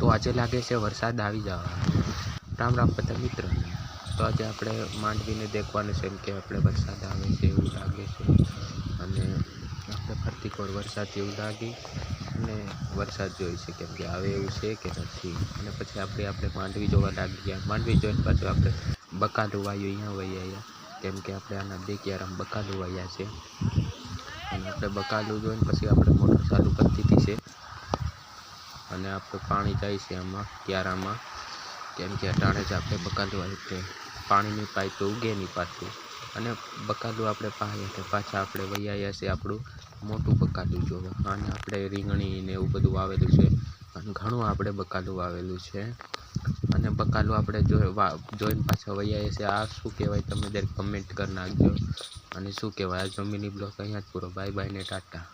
તો આજે લાગે છે વરસાદ આવી જવાનો રામ રામ બધા મિત્ર. તો આજે આપણે માંડવીને દેખવાનું છે એમ કે આપણે વરસાદ આવે છે એવું લાગે છે. અને આપણે ફરતી કોર વરસાદ એવું લાગી. અને વરસાદ જોઈ છે કેમ કે આવે એવું છે કે નથી. અને પછી આપણે આપણે માંડવી જોવા લાગી ગયા માંડવી જોઈને પાછું આપણે બકાલું વાયું અહીંયા વહી આવ્યા. કેમ કે આપણે આના બે ક્યારામ બકાલું વાયા છે. અને આપણે બકાલું જોઈને પછી આપણે મોટર ચાલુ કરી દીધી છે અને આપણે પાણી જાય છે આમાં, ક્યારામાં. કેમ કે અટાણે જ આપણે બકાલું આવી પાણીની પાઇપ તો ઉગે નહીં પાછું. અને બકાલું આપણે પાઈએ તો પાછા આપણે વૈયા છે આપણું મોટું બકાલું જોવા. અને આપણે રીંગણી ને એવું બધું વાવેલું છે. અને ઘણું આપણે બકાલું વાવેલું છે. અને બકાલું આપણે જોઈને પાછા વૈયા છે. આ શું કહેવાય તમે દરેક કમેન્ટ કરી નાખજો. અને શું કહેવાય? આ જમીની બ્લોક અહીંયા જ પૂરો. બાય બાય ને ટાટા.